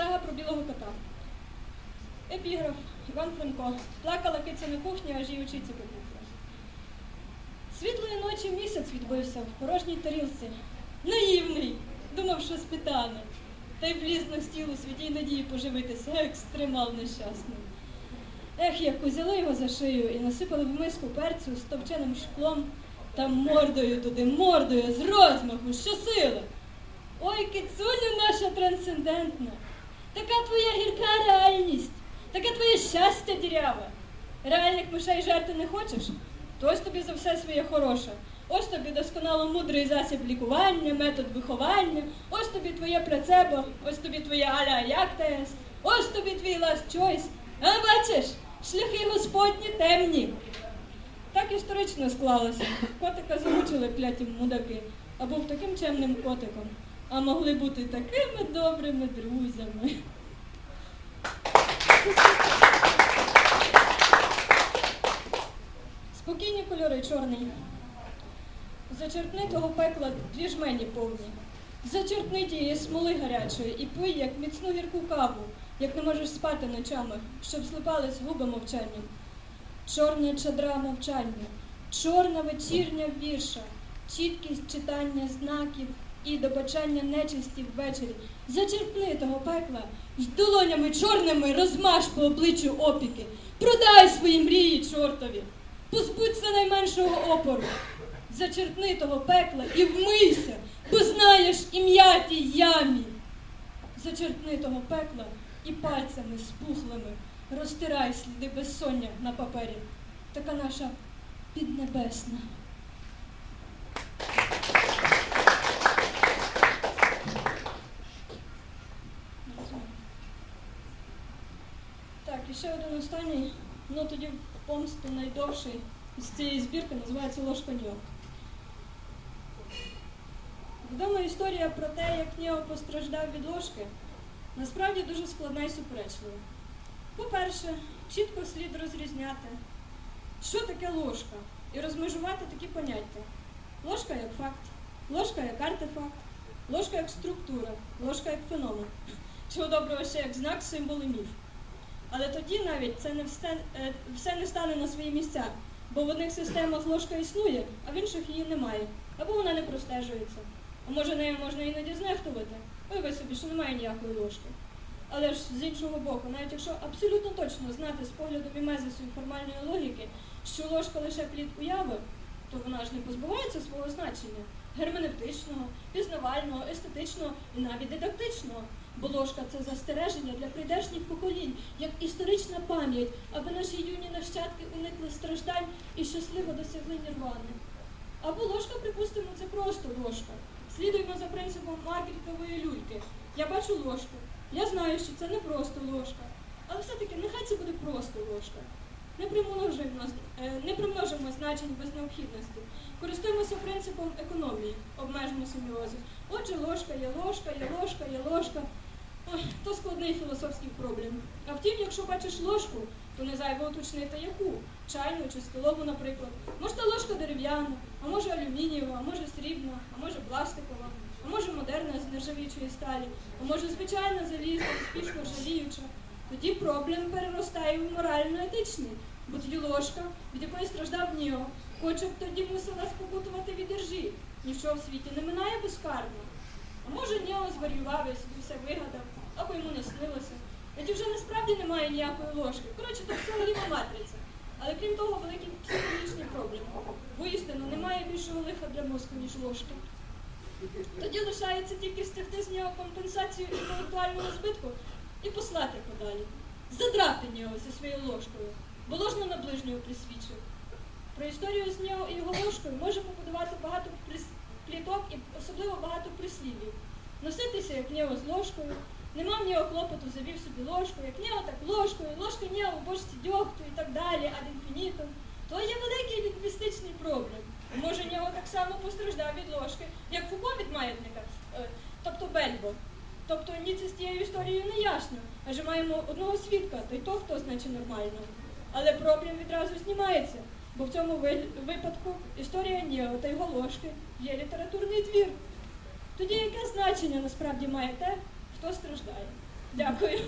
Сага про білого кота. Епіграф Іван Франко. Плакала киця на кухні, аж її очіці побухла. Світлої ночі місяць відбився в порожній тарілці. Наївний, думав, що спитане. Та й вліз на стіл у святій надії поживитися, екстремал нещасний. Ех, як узяли його за шию і насипали в миску перцю з товченим шклом та мордою туди, мордою, з розмаху, щосили. Ой, кицуню наша трансцендентна, така твоя гірка реальність, таке твоє щастя діряве. Реальних мишей жерти не хочеш? То ось тобі за все своє хороше. Ось тобі досконало мудрий засіб лікування, метод виховання, ось тобі твоє плацебо, ось тобі твоє аля як ТС, ось тобі твій last choice. А бачиш, шляхи господні темні. Так історично склалося. Котика замучили кляті мудаки, а був таким чемним котиком, а могли бути такими добрими друзями. Спокійні кольори чорний. Зачерпни того пекла дві жмені повні. Зачерпни тієї смоли гарячої і пий, як міцну гірку каву, як не можеш спати ночами, щоб злипались губи мовчанням. Чорна чадра мовчання, чорна вечірня вірша, чіткість читання знаків і добачання нечисті ввечері. Зачерпни того пекла й долонями чорними розмаш по обличчю опіки. Продай свої мрії чортові, позбудься найменшого опору. Зачерпни того пекла і вмийся, бо знаєш ім'я тій ямі. Зачерпни того пекла і пальцями спухлими розтирай сліди безсоння на папері. Така наша піднебесна. Так, і ще один останній, ну тоді в помсту найдовший з цієї збірки називається Ложка Ньо. Відома історія про те, як Нео постраждав від ложки, насправді дуже складна і суперечлива. По-перше, чітко слід розрізняти, що таке ложка, і розмежувати такі поняття. Ложка як факт, ложка як артефакт, ложка як структура, ложка як феномен. Чого доброго ще як знак, символ і міф. Але тоді навіть це не все, е, все не стане на свої місця, бо в одних системах ложка існує, а в інших її немає, або вона не простежується. А може нею можна іноді знехтувати? Уяви собі, що немає ніякої ложки. Але ж з іншого боку, навіть якщо абсолютно точно знати з погляду мімезису і формальної логіки, що ложка лише плід уяви, то вона ж не позбувається свого значення герменевтичного, пізнавального, естетичного і навіть дидактичного. Бо ложка це застереження для прийдешніх поколінь, як історична пам'ять, аби наші юні нащадки уникли страждань і щасливо досягли нірвани. Або ложка, припустимо, це просто ложка. Слідуємо за принципом маркетингової люльки. Я бачу ложку. Я знаю, що це не просто ложка. Але все-таки нехай це буде просто ложка. Не примножимо, е, не примножимо значень без необхідності. Користуємося принципом економії, обмежимо семіозис. Отже, ложка, є ложка, є ложка. Складний філософський проблем. А втім, якщо бачиш ложку, то не зайво уточнити яку. Чайну чи столову, наприклад. Може, та ложка дерев'яна, а може алюмінієва, а може срібна, а може пластикова, а може модерна з нержавіючої сталі, а може звичайна залізна, успішно жаліюча. Тоді проблем переростає в морально-етичний, бо тоді ложка, від якої страждав Ніо, хоче б тоді мусила спокутувати від іржі. Ніщо в світі не минає безкарно. Може Ніо зварював і собі все вигадав, або йому не снилося. Тоді вже насправді немає ніякої ложки. Коротше, то все ліва матриця. Але крім того, великий психологічний проблем. Воістину немає більшого лиха для мозку, ніж ложка. Тоді лишається тільки стягти з нього компенсацію інтелектуального збитку і послати подалі. Задрати нього зі своєю ложкою, бо ложно на ближнього присвідчив. Про історію з нього і його ложкою може побудувати багато прис- пліток і особливо багато прислів'їв. Носитися, як нього з ложкою, не мав ніякого клопоту, завів собі ложку, як нього, так ложкою, ложка нього у бочці дьогту і так далі, ад інфінітум. То є великий лінгвістичний проблем. Може, нього так само постраждав від ложки, як Фуко від маятника, е, тобто Бельбо. Тобто ніце з тією історією не ясно, адже маємо одного свідка, то й то, хто значить нормально. Але проблем відразу знімається, бо в цьому випадку історія Ніо та його ложки є літературний твір. Тоді яке значення насправді має те, хто страждає? Дякую.